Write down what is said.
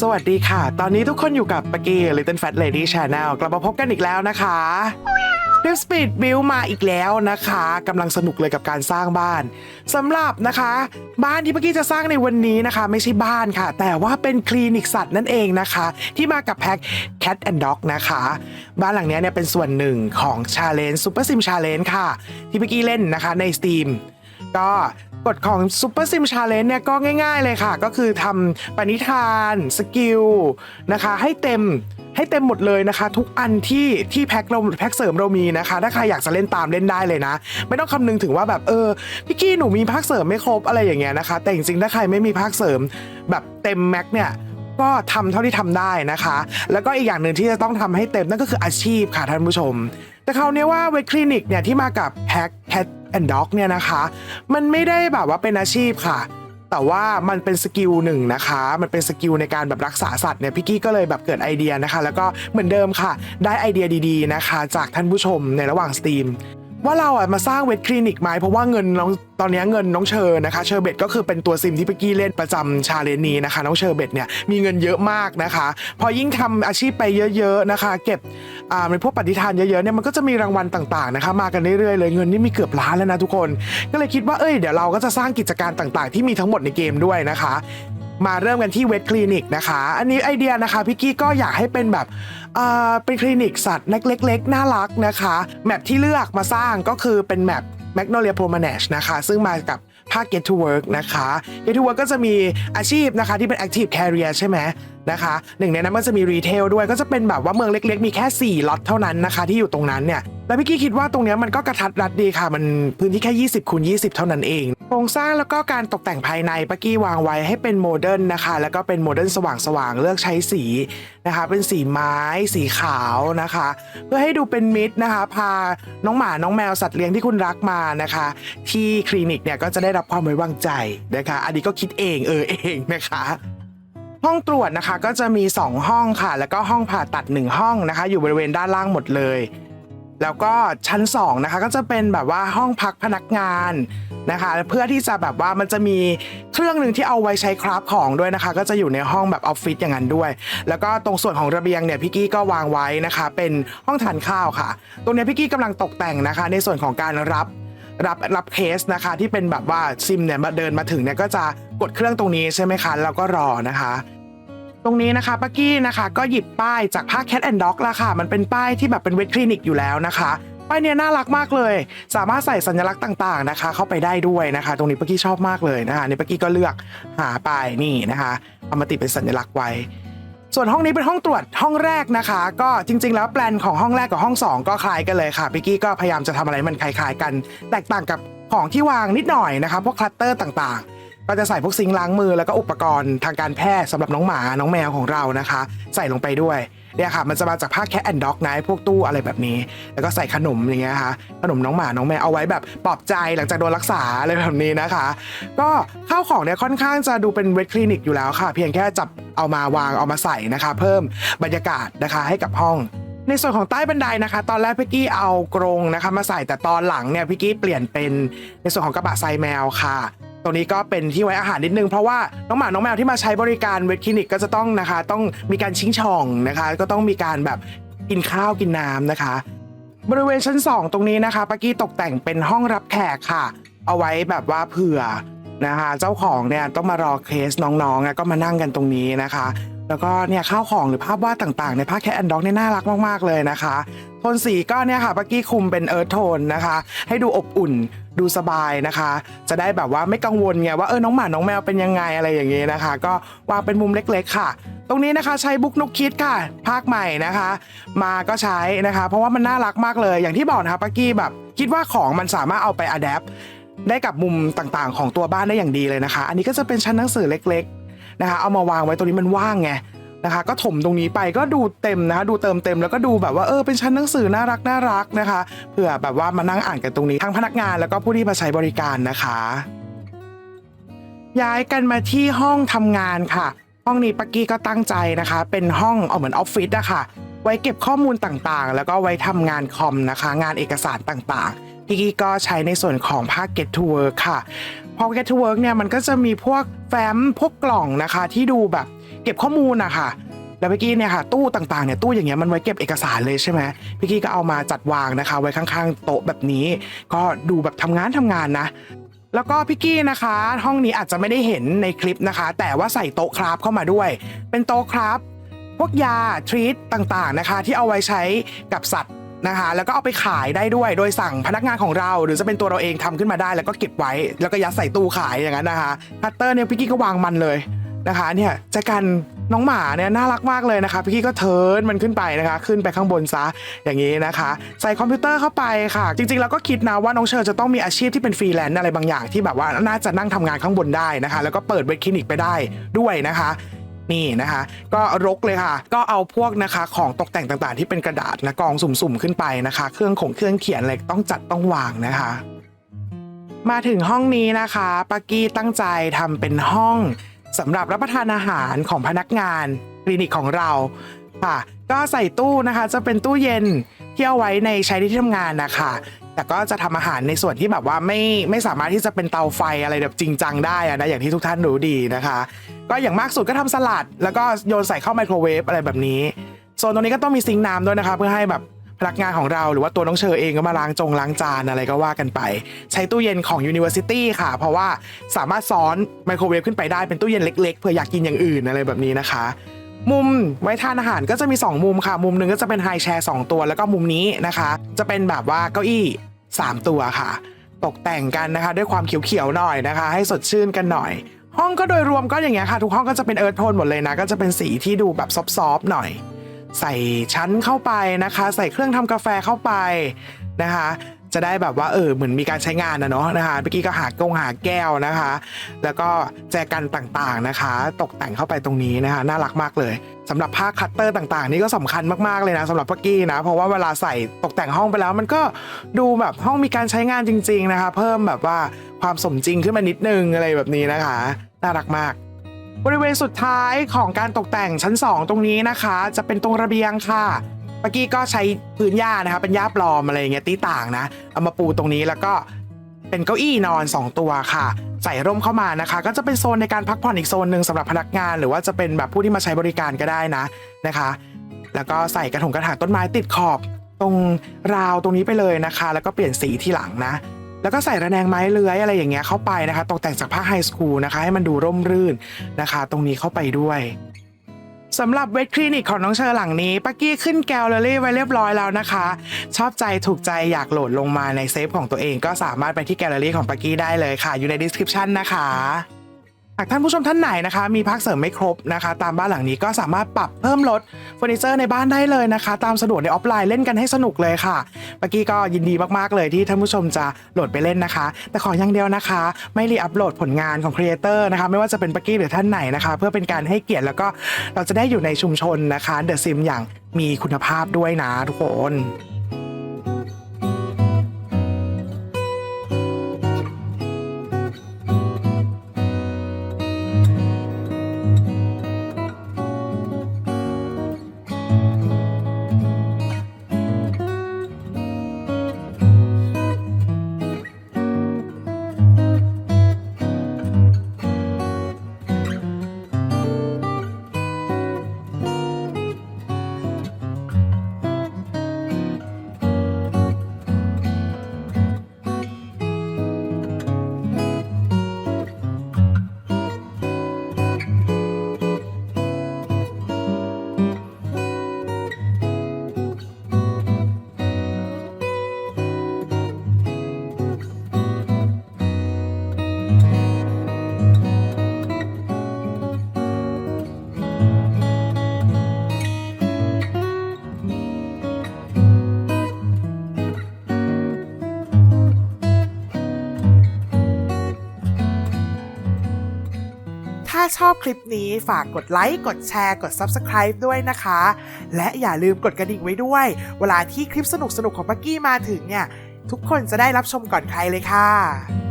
สวัสดีค่ะ ตอนนี้ทุกคนอยู่กับปกกี้ Little Fat Lady Channel กลับมาพบกันอีกแล้วนะคะเดฟสปีดบิลมาอีกแล้วนะคะกำลังสนุกเลยกับการสร้างบ้านสำหรับนะคะ บ้านที่ปกกี้จะสร้างในวันนี้นะคะ ไม่ใช่บ้านค่ะ แต่ว่าเป็นคลินิกสัตว์นั่นเองนะคะ ที่มากับแพ็ค Cat and Dog นะคะ บ้านหลังเนี้ยเนี่ยเป็นส่วนหนึ่งของ Challenge Super Sim Challenge ค่ะ ที่ปกกี้เล่นนะคะใน Steam ก็ กฎของ Super Sim Challenge เนี่ยก็ง่าย ๆเลยค่ะ ก็คือทำปณิธานสกิลนะคะ ให้เต็มให้เต็มหมดเลยนะคะ ทุกอันที่ที่แพ็คเราแพ็คเสริมเรามีนะคะ ถ้าใครอยากจะเล่นตามเล่นได้เลยนะ ไม่ต้องคำนึงถึงว่าแบบเออพี่กี้หนูมีภาคเสริมไม่ครบอะไรอย่างเงี้ยนะคะ แต่จริงๆถ้าใครไม่มีภาคเสริมแบบเต็มแม็กเนี่ยก็ทำเท่าที่ทำได้นะคะ แล้วก็อีกอย่างหนึ่งที่จะต้องทำให้เต็มนั่นก็คืออาชีพค่ะท่านผู้ชม แต่คราวนี้ว่าเวทคลินิกเนี่ยที่มากับแพ็ค Cat and Dog เนี่ยนะคะ มันไม่ได้แบบว่าเป็นอาชีพค่ะ แต่ว่ามันเป็นสกิลหนึ่งนะคะ มันเป็นสกิลในการแบบรักษาสัตว์เนี่ยพี่กี้ก็เลยแบบเกิดไอเดียนะคะ แล้วก็เหมือนเดิมค่ะ ได้ไอเดียดีๆนะคะ จากท่านผู้ชมในระหว่างสตรีม ว่าเราอะมาสร้างเวทคลินิกไหมเพราะว่าเงินน้องตอนนี้เงินน้องเชอร์นะคะ เชอร์เบตก็คือเป็นตัวซิมที่พี่กี้เล่นประจำชาเลนนี้นะคะ น้องเชอร์เบตเนี่ยมีเงินเยอะมากนะคะ พอยิ่งทำอาชีพไปเยอะๆนะคะ เก็บอ่าในพวกปฏิทานเยอะๆเนี่ยมันก็จะมีรางวัลต่างๆนะคะมากันเรื่อยๆเลยเงินนี่มีเกือบล้านแล้วนะทุกคน ก็เลยคิดว่าเอ้ยเดี๋ยวเราก็จะสร้างกิจการต่างๆ ที่มีทั้งหมดในเกมด้วยนะคะ มาเริ่มกันที่เวทคลินิกนะคะ อันนี้ไอเดียนะคะพี่กี้ก็อยากให้เป็นแบบอ่าเป็นคลินิกสัตว์เล็กๆ น่ารักนะคะ แมปที่เลือกมาสร้างก็คือเป็นแมป Magnolia Promenade นะคะ ซึ่งมากับภาค Get to Work นะคะ Get to Work ก็จะมีอาชีพนะคะที่เป็น Active Career ใช่ไหมนะคะหนึ่งในนั้นมันจะมีรีเทลด้วยก็จะเป็นแบบว่าเมืองเล็กๆ มีแค่ 4ล็อตเท่านั้นนะคะที่อยู่ตรงนั้นเนี่ยแล้วพี่กี้คิดว่าตรงนี้มันก็กระทัดรัดดีค่ะ มันพื้นที่แค่ 20คูณ20 เท่านั้นเอง โครงสร้างแล้วก็การตกแต่งภายในปากี้วางไว้ให้เป็นโมเดิร์นนะคะ แล้วก็เป็นโมเดิร์นสว่างๆ เลือกใช้สีนะคะ เป็นสีไม้ สีขาวนะคะ เพื่อให้ดูเป็นมิตรนะคะ พาน้องหมา น้องแมวสัตว์เลี้ยงที่คุณรักมานะคะ ที่คลินิกเนี่ยก็จะได้รับความไว้วางใจนะคะ อันนี้ก็คิดเองเออเองนะคะ ห้องตรวจนะคะก็จะมี 2 ห้องค่ะ แล้วก็ห้องผ่าตัด 1 ห้องนะคะ อยู่บริเวณด้านล่างหมดเลย แล้วก็ชั้น2นะคะก็จะเป็นแบบว่าห้องพักพนักงานนะคะ เพื่อที่จะแบบว่ามันจะมีเครื่องหนึ่งที่เอาไว้ใช้คราฟของด้วยนะคะ ก็จะอยู่ในห้องแบบออฟฟิศอย่างนั้นด้วย แล้วก็ตรงส่วนของระเบียงเนี่ยพี่กี้ก็วางไว้นะคะ เป็นห้องทานข้าวค่ะ ตรงนี้พี่กี้กำลังตกแต่งนะคะ ในส่วนของการรับรับรับเคสนะคะที่เป็นแบบว่าซิมเนี่ยมาเดินมาถึงเนี่ยก็จะ กดเครื่องตรงนี้ใช่ไหมคะแล้วก็รอนะคะ ตรงนี้นะคะปักกี้นะคะ ก็หยิบป้ายจากภาค Cat and Dog ละค่ะ มันเป็นป้ายที่แบบเป็นเวทคลินิกอยู่แล้วนะคะป้ายเนี้ยน่ารักมากเลย สามารถใส่สัญลักษณ์ต่างๆนะคะ เข้าไปได้ด้วยนะคะ ตรงนี้ปักกี้ชอบมากเลยนะคะนี่ปักกี้ก็เลือกหาไปนี่นะคะเอามาติดเป็นสัญลักษณ์ไว้ส่วนห้องนี้เป็นห้องตรวจห้องแรกนะคะ ก็จริง ๆ แล้วแปลนของห้องแรกกับห้องสองก็คล้ายกันเลยค่ะพิกกี้ก็พยายามจะทำอะไรมันคล้ายๆกัน แตกต่างกับของที่วางนิดหน่อยนะคะ พวกคลัตเตอร์ต่างๆ ก็จะใส่พวกซิงค์ล้างมือแล้วก็อุปกรณ์ทางการแพทย์สำหรับน้องหมาน้องแมวของเรานะคะ ใส่ลงไปด้วยเนี่ยค่ะ มันจะมาจากผ้าแค t แอนด์ด็อกนะไอ้พวกตู้อะไรแบบนี้ แล้วก็ใส่ขนมอย่างเงี้ยค่ะขนมน้องหมาน้องแมวเอาไว้แบบปลอบใจหลังจากโดนรักษาอะไรแบบนี้นะคะ ก็ข้าวของเนี่ยค่อนข้างจะดูเป็นเวทคลินิกอยู่แล้วค่ะ เพียงแค่จับเอามาวางเอามาใส่นะคะ เพิ่มบรรยากาศนะคะให้กับห้องในส่วนของใต้บันไดนะคะ ตอนแรกพี่กี้เอากรงนะคะ มาใส่แต่ตอนหลังเนี่ยพี่กี้เปลี่ยนเป็นในส่วนของกระบะทรายแมวค่ะ ตรงนี้ก็เป็นที่ไว้อาหารนิดนึงเพราะว่าน้องหมาน้องแมวที่มาใช้บริการเวทคลินิกก็จะต้องนะคะ ต้องมีการชิงช่องนะคะ ก็ต้องมีการแบบกินข้าวกินน้ำนะคะ บริเวณชั้น 2 ตรงนี้นะคะปากี้ตกแต่งเป็นห้องรับแขกค่ะ เอาไว้แบบว่าเผื่อนะคะ เจ้าของเนี่ยต้องมารอเคสน้องๆก็มานั่งกันตรงนี้นะคะ แล้วก็เนี่ยข้าวของหรือภาพวาดต่างๆ ในภาแค t แอนด์ด็อกเนี่ยน่ารักมากๆเลยนะคะโทนสีก็เนี่ยค่ะปักกี้คุมเป็นเอิร์ธโทนนะคะ ให้ดูอบอุ่น ดูสบายนะคะ จะได้แบบว่าไม่กังวลไงว่าเออน้องหมาน้องแมวเป็นยังไงอะไรอย่างงี้นะคะ ก็วางเป็นมุมเล็กๆค่ะ ตรงนี้นะคะใช้บุ๊กนุกคิดค่ะ ภาคใหม่นะคะ มาก็ใช้นะคะ เพราะว่ามันน่ารักมากเลย อย่างที่บอกนะคะปักกี้แบบ คิดว่าของมันสามารถเอาไปอัดแอปได้กับมุมต่างๆ ของตัวบ้านได้อย่างดีเลยนะคะ อันนี้ก็จะเป็นชั้นหนังสือเล็ก ๆ นะคะ เอามาวางไว้ตรงนี้มันว่างไง นะคะ ก็ถมตรงนี้ไปก็ดูเต็มนะคะดูเติมเต็มแล้วก็ดูแบบว่าเออเป็นชั้นหนังสือน่ารักน่ารักนะคะเผื่อแบบว่ามานั่งอ่านกันตรงนี้ทั้งพนักงานแล้วก็ผู้ที่มาใช้บริการนะคะ ย้ายกันมาที่ห้องทำงานค่ะ ห้องนี้ปักกี้ก็ตั้งใจนะคะ เป็นห้องเอาเหมือนออฟฟิศอะค่ะ ไว้เก็บข้อมูลต่างๆ แล้วก็ไว้ทำงานคอมนะคะ งานเอกสารต่างๆพี่กี้ก็ใช้ในส่วนของภาค Get to Work ค่ะพพอ Get to Work เนี่ยมันก็จะมีพวกแฟ้มพวกกล่องนะคะ ที่ดูแบบ เก็บข้อมูลนะคะแล้วเมื่อกี้เนี่ยค่ะตู้ต่างๆเนี่ยตู้อย่างเงี้ยมันไว้เก็บเอกสารเลยใช่ไหมพี่กี้ก็เอามาจัดวางนะคะ ไว้ข้างๆโต๊ะแบบนี้ ก็ดูแบบทำงานทำงานนะ แล้วก็พี่กี้นะคะ ห้องนี้อาจจะไม่ได้เห็นในคลิปนะคะ แต่ว่าใส่โต๊ะคราฟเข้ามาด้วย เป็นโต๊ะคราฟพวกยาทรีตต่างๆนะคะ ที่เอาไว้ใช้กับสัตว์นะคะ แล้วก็เอาไปขายได้ด้วยโดยสั่งพนักงานของเรา หรือจะเป็นตัวเราเองทำขึ้นมาได้ แล้วก็เก็บไว้ แล้วก็ยัดใส่ตู้ขายอย่างนั้นนะคะคัตเตอร์เนี่ยพี่กี้ก็วางมันเลย นะคะเนี่ยแจกันน้องหมาเนี่ยน่ารักมากเลยนะคะพี่กี้ก็เทิร์นมันขึ้นไปนะคะ ขึ้นไปข้างบนซะอย่างนี้นะคะ ใส่คอมพิวเตอร์เข้าไปค่ะ จริงๆแล้วก็คิดนะว่าน้องเชอร์จะต้องมีอาชีพที่เป็นฟรีแลนซ์อะไรบางอย่างที่แบบว่าน่าจะนั่งทำงานข้างบนได้นะคะ แล้วก็เปิดเวทคลินิกไปได้ด้วยนะคะนี่นะคะ ก็รกเลยค่ะ ก็เอาพวกนะคะของตกแต่งต่างๆ ที่เป็นกระดาษนะกองสุ่มๆขึ้นไปนะคะ เครื่องของเครื่องเขียนอะไรต้องจัดต้องวางนะคะ มาถึงห้องนี้นะคะปากี้ตั้งใจทำเป็นห้อง สำหรับรับประทานอาหารของพนักงานคลินิกของเราค่ะ ก็ใส่ตู้นะคะจะเป็นตู้เย็นที่เอาไว้ในใช้ในที่ทำงานนะคะแต่ก็จะทำอาหารในส่วนที่แบบว่าไม่ไม่สามารถที่จะเป็นเตาไฟอะไรแบบจริงจังได้นะอย่างที่ทุกท่านรู้ดีนะคะ ก็อย่างมากสุดก็ทำสลัด แล้วก็โยนใส่เข้าไมโครเวฟอะไรแบบนี้โซนตรงนี้ก็ต้องมีซิงค์น้ำด้วยนะคะ เพื่อให้แบบ พนักงานของเราหรือว่าตัวน้องเชอเองก็มาล้างจงล้างจานอะไรก็ว่ากันไป ใช้ตู้เย็นของ University ค่ะ เพราะว่าสามารถซ้อนไมโครเวฟขึ้นไปได้เป็นตู้เย็นเล็กๆเผื่ออยากกินอย่างอื่นอะไรแบบนี้นะคะ มุมไว้ทานอาหารก็จะมี 2 มุมค่ะ มุมหนึ่งก็จะเป็นไฮแชร์2ตัวแล้วก็มุมนี้นะคะ จะเป็นแบบว่าเก้าอี้ 3 ตัวค่ะ ตกแต่งกันนะคะ ด้วยความเขียวๆหน่อยนะคะ ให้สดชื่นกันหน่อยห้องก็โดยรวมก็อย่างเงี้ยค่ะ ทุกห้องก็จะเป็นเอิร์ธโทนหมดเลยนะ ก็จะเป็นสีที่ดูแบบซอฟๆหน่อย ใส่ชั้นเข้าไปนะคะ ใส่เครื่องทำกาแฟเข้าไปนะคะ จะได้แบบว่าเออเหมือนมีการใช้งานนะเนาะนะคะเมื่อกี้ก็หากงหาแก้วนะคะ แล้วก็แจกันต่างๆนะคะ ตกแต่งเข้าไปตรงนี้นะคะ น่ารักมากเลยสำหรับผ้าคัตเตอร์ต่างๆ นี่ก็สำคัญมากๆเลยนะสำหรับพักกี้นะ เพราะว่าเวลาใส่ตกแต่งห้องไปแล้วมันก็ดูแบบห้องมีการใช้งานจริง ๆนะคะ เพิ่มแบบว่าความสมจริงขึ้นมานิดนึงอะไรแบบนี้นะคะ น่ารักมาก บริเวณสุดท้ายของการตกแต่งชั้น 2 ตรงนี้นะคะ จะเป็นตรงระเบียงค่ะเมื่อกี้ก็ใช้พื้นหญ้านะคะเป็นหญ้าปลอมอะไรอย่างเงี้ยตีต่างนะเอามาปูตรงนี้แล้วก็เป็นเก้าอี้นอน 2 ตัวค่ะ ใส่ร่มเข้ามานะคะ ก็จะเป็นโซนในการพักผ่อนอีกโซนหนึ่งสำหรับพนักงาน หรือว่าจะเป็นแบบผู้ที่มาใช้บริการก็ได้นะนะคะ แล้วก็ใส่กระถงกระถางต้นไม้ติดขอบ ตรงราวตรงนี้ไปเลยนะคะ แล้วก็เปลี่ยนสีที่หลังนะ แล้วก็ใส่ระแนงไม้เลื้อยอะไรอย่างเงี้ยเข้าไปนะคะตกแต่งจากผ้าไฮสคูลนะคะ ให้มันดูร่มรื่นนะคะ ตรงนี้เข้าไปด้วยสำหรับเวทคลินิกของน้องเชอหลังนี้ปักกี้ขึ้นแกลเลอรี่ไว้เรียบร้อยแล้วนะคะ ชอบใจถูกใจอยากโหลดลงมาในเซฟของตัวเองก็สามารถไปที่แกลเลอรี่ของปักกี้ได้เลยค่ะ อยู่ในดีสคริปชันนะคะากท่านผู้ชมท่านไหนนะคะ มีพักเสริมไม่ครบนะคะ ตามบ้านหลังนี้ก็สามารถปรับเพิ่มลดเฟอร์นิเจอร์ในบ้านได้เลยนะคะ ตามสะดวกในออฟไลน์เล่นกันให้สนุกเลยค่ะเมื่อกี้ก็ยินดีมากๆเลยที่ท่านผู้ชมจะโหลดไปเล่นนะคะ แต่ขออย่างเดียวนะคะ ไม่รีอัพโหลดผลงานของครีเอเตอร์นะคะไม่ว่าจะเป็นปักกี้หรือท่านไหนนะคะ เพื่อเป็นการให้เกียรติแล้วก็เราจะได้อยู่ในชุมชนนะคะเดอะซิมอย่างมีคุณภาพด้วยนะทุกคน ถ้าชอบคลิปนี้ฝากกดไลค์ กดแชร์ กด Subscribe ด้วยนะคะ และอย่าลืมกดกระดิ่งไว้ด้วย เวลาที่คลิปสนุกๆของปักกี้มาถึงเนี่ย ทุกคนจะได้รับชมก่อนใครเลยค่ะ